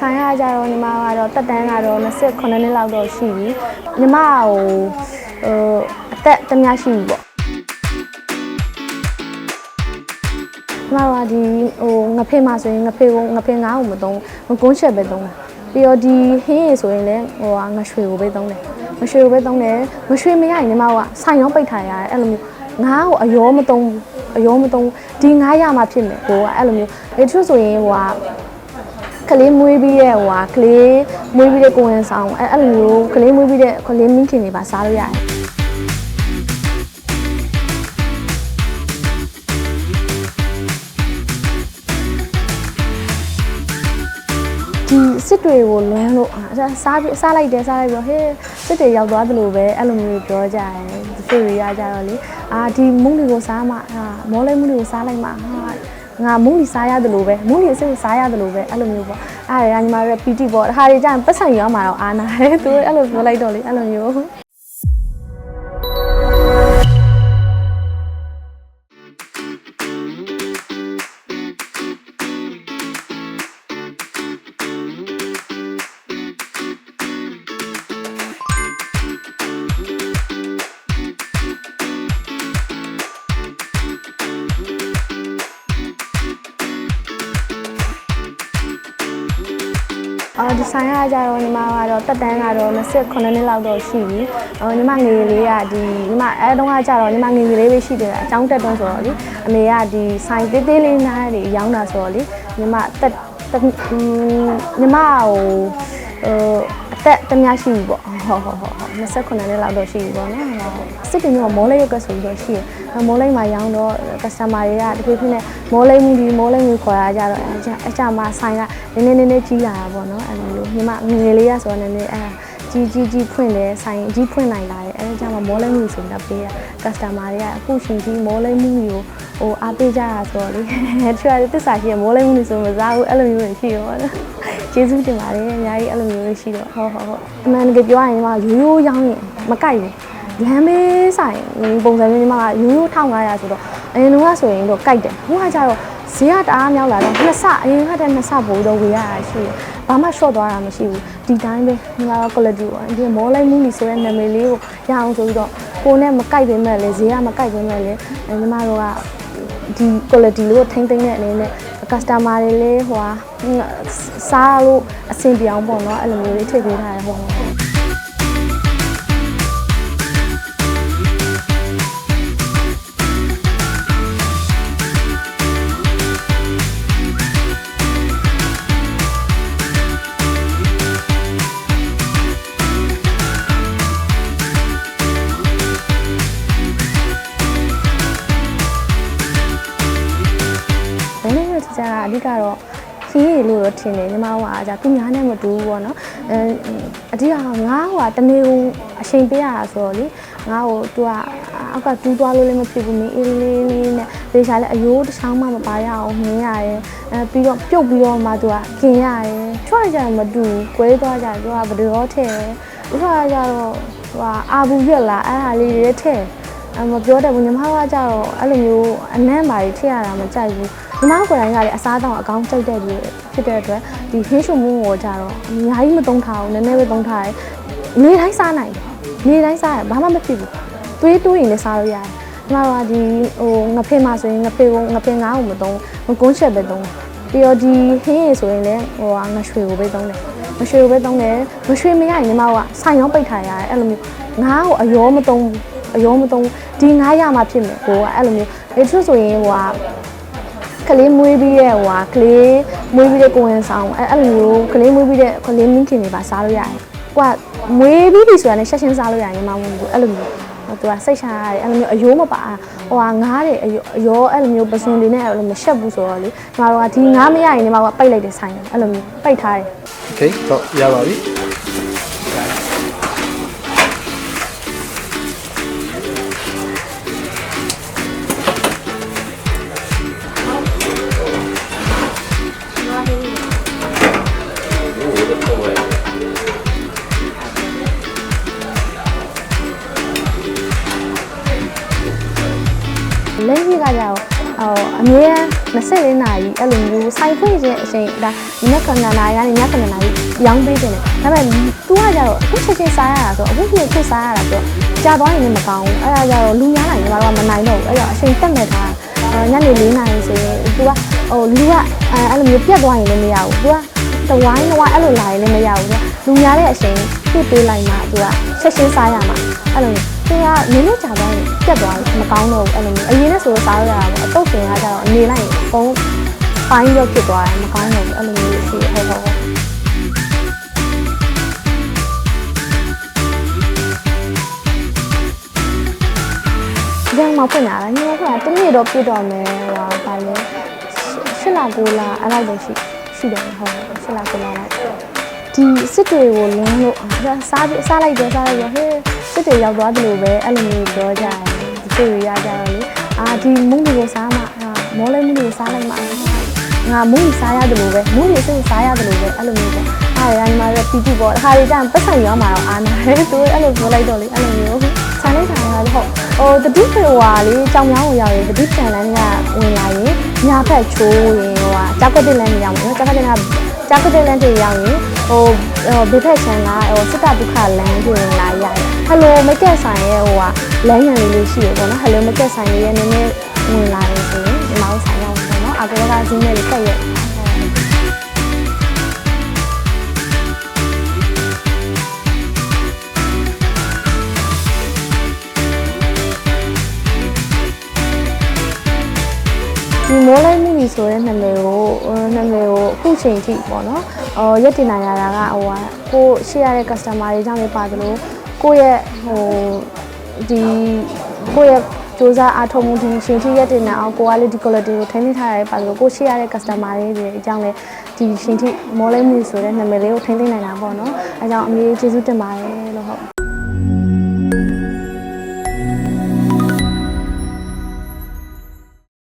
ဆိုင်ရကြတော့ညီမကတော့တက်တန်းကတော့29နှစ်လောက်တော့ရှိပြီညီမကဟိုဟိုအသက်တမရှိပြီပေါ့ညီမကဒီဟိုငဖေးမှာဆိုရင်ငဖေးကိုငဖေးငါးကိုမသုံးဘူးကွန်းချက်ပဲသုံးတယ်ပြီးတော့ဒီဟင်းရေဆိုရင်လည်းဟိုကငရွှေကိုပဲသုံးတယ်ငရွှေကိုပဲသုံးတယ်ငရွှေမရရင်ညီမကဆိုင်ရောပိတ်ထားရတယ်အဲ့လိုမျိုးငါးကိုအယောမသုံးဘူးအယောမသုံးဘူးဒီငါးရမှဖြစ်မယ်ကိုကအဲ့လိုမျိုးလေသူဆိုရင်ဟိုက ကလေးမွေးပြီးတဲ့ဟိုဟာကလေးမွေးပြီးတဲ့ကိုယ်ဝန်ဆောင်အဲအဲ့လိုမျိုးကလေးမွေးပြီးတဲ့ကလေးမင်းခင်တွေပါစားလို့ရတယ်ဒီစစ်တွေကိုလွမ်းလို့အာစားပြီးစားလိုက်တယ်စားလိုက်ပြီးတော့ဟေးစစ်တွေရောက်သွားသလိုပဲအဲ့လိုမျိုးပြောကြတယ်ဖေရီရကြတော့လေအာဒီမုန်းတွေကိုစားမှအာမောလေးမုန်းတွေကိုစားလိုက်မှဟာ ငါမုန်းလီစားရတယ်လို့ပဲမုန်းလီအစ်ကိုစားရတယ်လို့ပဲအဲ့လိုမျိုးပေါ့အဲ့ဒါညီမတို့ပီတီပေါ့ဒါဟာတွေကြာရင်ပတ်ဆိုင်ရောက်မှာတော့အာနာတယ်သူတို့အဲ့လိုပြောလိုက်တော့လေအဲ့လိုမျိုး အော်ဒီဆိုင်ရကြတော့ညီမကတော့တက်တန်းကတော့29နှစ်လောက်တော့ရှိပြီ။အော်ညီမငယ်လေးကဒီညီမအဲတုန်းကကြတော့ညီမငယ်လေးပဲရှိတယ်အကြောင်းတက်တုံးဆိုတော့လေအမေကဒီဆိုင်သေးသေးလေးနားတွေရောင်းတာဆိုတော့လေညီမတက်တက်ညီမဟိုဟိုအ သက်တမရှိပြီပေါ့ဟုတ်ဟုတ်ဟုတ်29နှစ်လောက်တော့ရှိပြီပေါ့နော်စစ်တင်မျိုးမောလေးရုပ်ကဆိုပြီးတော့ရှိတယ်မောလေးမှာရောင်းတော့ customer တွေကတဖြည်းဖြည်းနဲ့မောလေးမှုဒီမောလေးမှုခေါ်ရကြတော့အကြအကြမှာဆိုင်ကနည်းနည်းနည်းနည်းကြီးလာတာပေါ့နော်အဲ့လိုမျိုးညီမငငယ်လေးရဆိုတော့နည်းနည်းအဲ့ကြီးကြီးကြီးဖွင့်တယ်ဆိုင်ကြီးဖွင့်နိုင်လာတယ်အဲ့ဒါကြောင့်မောလေးမှုဆိုတော့ပေးရ customer တွေကအခုရှင်ကြီးမောလေးမှုကိုဟိုအားပေးကြတာဆိုတော့လေသူကတစ္ဆာရှိရမောလေးမှုဆိုမစားဘူးအဲ့လိုမျိုးတွေရှိရောနော် ကျေးဇူးတင်ပါတယ်အများကြီးအဲ့လိုမျိုးတွေရှိတော့ဟုတ်ဟုတ်ဟုတ်အမှန်တကယ်ပြောရရင်ညီမရိုးရိုးရောင်းရင်မကိုက်ဘူးလမ်းမေးဆိုင်ပုံစံမျိုးညီမကရိုးရိုး1500ဆိုတော့အရင်ကဆိုရင်တော့ကိုက်တယ်ဟိုကကြတော့ဈေးကတအားမြောက်လာတော့နှစ်ဆအရင်ကတည်းကနှစ်ဆပို့တော့ဝေရတာရှိတယ်ဘာမှ short သွားတာမရှိဘူးဒီတိုင်းပဲညီမက quality ပေါ့ဒီမောလိုက်မှုလီဆိုတဲ့နာမည်လေးကိုရအောင်ဆိုပြီးတော့ကိုနဲ့မကိုက်ပေမဲ့လေဈေးကမကိုက်ပေမဲ့လေညီမတို့ကဒီ quality လေးကိုထိမ့်သိမ့်တဲ့အနေနဲ့ customer တွေလည်းဟိုဟာစားလို့အဆင်ပြေအောင်ပေါ့နော်အဲ့လိုမျိုးလေးထည့်ပေးထားတယ်ဟို ကတော့ခီးရည်လို့တော့ထင်တယ်ညီမတို့ကကြာသူများနဲ့မတူဘူးပေါ့နော်အဲအဓိကငါကတနေကုန်အချိန်ပေးရတာဆိုတော့လေငါ့ကိုသူကအောက်ကတူးသွားလို့လည်းမဖြစ်ဘူးမင်းအေးလေးလေးနဲ့ဒေချာလည်းအယိုးတစ်ချောင်းမှမပါရအောင်မြင်ရတယ်အဲပြီးတော့ပြုတ်ပြီးတော့မှသူကกินရတယ်ချွတ်ကြမတူကွဲသွားကြသူကဗဒေရောထည့်ဥခါကြတော့ဟိုအာဘူးပြက်လာအဲ့ဟာလေးတွေထည့်အမပြောတယ်ဘူးညီမကကြတော့အဲ့လိုမျိုးအနံ့ပါတွေထည့်ရတာမကြိုက်ဘူး ညီမကိုယ်တိုင်ကလည်းအစားတောင်အကောင်းကြိုက်တဲ့လူဖြစ်တဲ့အတွက်ဒီဟင်းရှုံမှုကိုကြတော့အများကြီးမသုံးထားဘူးနည်းနည်းပဲသုံးထားတယ်နေတိုင်းစားနိုင်တယ်နေတိုင်းစားရဘာမှမဖြစ်ဘူးတွေးတွေးရင်လည်းစားလို့ရတယ်ညီမကဒီဟိုငဖေးမှာဆိုရင်ငဖေးကိုငဖေးငါးကိုမသုံးဘူးကွန်းချက်ပဲသုံးတယ်ပြီးတော့ဒီဟင်းရေဆိုရင်လည်းဟိုကငရွှေကိုပဲသုံးတယ်ငရွှေကိုပဲသုံးတယ်ငရွှေမရရင်ညီမကဆိုင်ရောပိတ်ထားရတယ်အဲ့လိုမျိုးငါးကိုအယောမသုံးဘူးအယောမသုံးဒီငါးရမှဖြစ်မယ်ကိုကအဲ့လိုမျိုးလေသူဆိုရင်ဟိုက ကလေးမွေးပြီးရဲ့ဟိုဟာကလေးမွေးပြီးတဲ့ကိုဝင်ဆောင်အဲ့အဲ့လိုမျိုးကလေးမွေးပြီးတဲ့ကလေးမင်းခင်တွေပါစားလို့ရတယ်။ကိုကမွေးပြီးပြီဆိုတာနဲ့ရှက်ရှင်းစားလို့ရတယ်ညီမဝင်ဘူးအဲ့လိုမျိုးဟိုသူကစိတ်ရှာရတယ်အဲ့လိုမျိုးအယိုးမပါဟိုဟာငားတယ်အယောအဲ့လိုမျိုးပစွန်တွေနဲ့အဲ့လိုမရှက်ဘူးဆိုတော့လေညီမတို့ကဒီငားမရရင်ညီမတို့ကပိတ်လိုက်တယ်ဆိုင်တယ်အဲ့လိုမျိုးပိတ်ထားတယ်။ Okay တော့ရပါပြီ။ လက်ရှိကကြတော့ဟိုအမြဲ24နာရီအဲ့လိုမျိုးစိုက်ဖွင့်ခြင်းအချိန်ဒါမနေ့ကနနာရီကနေညကနနာရီရောင်းပေးတယ်ဒါပေမဲ့သူကကြတော့အခုချက်ချင်းစားရတာဆိုအခုပြန်ချက်စားရတာဆိုကြာသွားရင်လည်းမကောင်းဘူးအဲ့ဒါကြတော့လူများနိုင်ရင်ဘာလို့မနိုင်တော့ဘူးအဲ့တော့အချိန်တက်နေတာညနေ၄နာရီဆိုရင်သူကဟိုလူကအဲ့လိုမျိုးပြတ်သွားရင်လည်းမရဘူးသူကတဝိုင်းတော့အဲ့လိုလာရင်လည်းမရဘူးလူများတဲ့အချိန်ပြစ်ပေးလိုက်မှသူကချက်ချင်းစားရမှာအဲ့လို သူကနင်းလို့ကြာသွားရင်ပြတ်သွားရင်မကောင်းတော့ဘူးအဲ့လိုမျိုးအရင်နဲ့ဆိုတော့စားရတာပေါ့အတုတ်တင်ကကြတော့အနေလိုက်ရင်ပုံပိုင်းရောဖြစ်သွားတယ်မကောင်းတော့ဘူးအဲ့လိုမျိုးရှိဟုတ်ဟုတ်ဟုတ်ဒီကောင်မှဖွင့်လာတာညီမကတနေ့တော့ပြည့်တော့မယ်ဟိုပါလေရှစ်လကိုလာအဲ့လောက်တော့ရှိရှိတယ်ဟုတ်ရှစ်လကိုလာလိုက် ဒီစစ်တွေကိုလင်းလို့စားပြီးစားလိုက်တော့စားလိုက်တော့ဟဲ့စစ်တွေရောက်သွားတယ်လို့ပဲအဲ့လိုမျိုးပြောကြတယ်ဒီစစ်တွေရကြတော့လေအာဒီမုန်းတွေကိုစားမှဟာမောလေးမုန်းတွေကိုစားလိုက်မှငါမုန်းကြီးစားရတယ်လို့ပဲမုန်းကြီးစိတ်စားရတယ်လို့ပဲအဲ့လိုမျိုးပေါ့အားရညီမတို့ပီတိပေါ့အခါတွေကျရင်ပတ်ဆိုင်ရောမှာတော့အာနာတယ်သူအဲ့လိုပြောလိုက်တော့လေအဲ့လိုမျိုးဆိုင်လိုက်တာကဟုတ်ဟိုတတိဖေဝါလေးကြောင်မြောင်းကိုရောက်ရင်တတိပြန်လန်းကဝင်လာရင်ညာဖက်ချိုးရင်ဟိုဟာကြောက်ကတက်လန်းရောက်မယ်နော်ကြောက်ကတက်ကကြောက်ကတက်လန်းတွေရောက်ရင် ဟိုဘေဖက်ချန်ကဟိုစစ်တဒုက္ခလန်းပြင်လာရတယ်ဟယ်လိုမကက်ဆိုင်ရဲ့ဟိုဟာလမ်းရံလေးလေးရှိရပေါ့နော်ဟယ်လိုမကက်ဆိုင်ရဲ့နည်းနည်းဝင်လာတယ်ဆိုရင်ဒီမောင်းဆိုင်ရောက်ပေါ့နော်အကောကဇင်းနဲ့လေးတက်ရဲ့ဒီမိုးလိုက်မိပြီဆိုတဲ့နာမည်ကိုနာမည်ကို အခုချိန်ထိပေါ့နော်။အော်ရက်တင်နိုင်ရတာကဟိုဟာကိုရှိရတဲ့ customer တွေကြောင့်လည်းပါသလိုကိုယ့်ရဲ့ဟိုဒီကိုယ့်ရဲ့စူးစမ်းအားထုတ်မှုဒီချိန်ထိရက်တင်နိုင်အောင်ကိုကလည်းဒီ quality ကိုထိန်းသိမ်းထားရပါသလိုကိုရှိရတဲ့ customer တွေအကြောင်းလည်းဒီချိန်ထိမိုးလိုက်မိဆိုတဲ့နာမည်လေးကိုထိန်းသိမ်းနိုင်တာပေါ့နော်။အဲကြောင့်အမေကျေးဇူးတင်ပါတယ်လို့ဟုတ်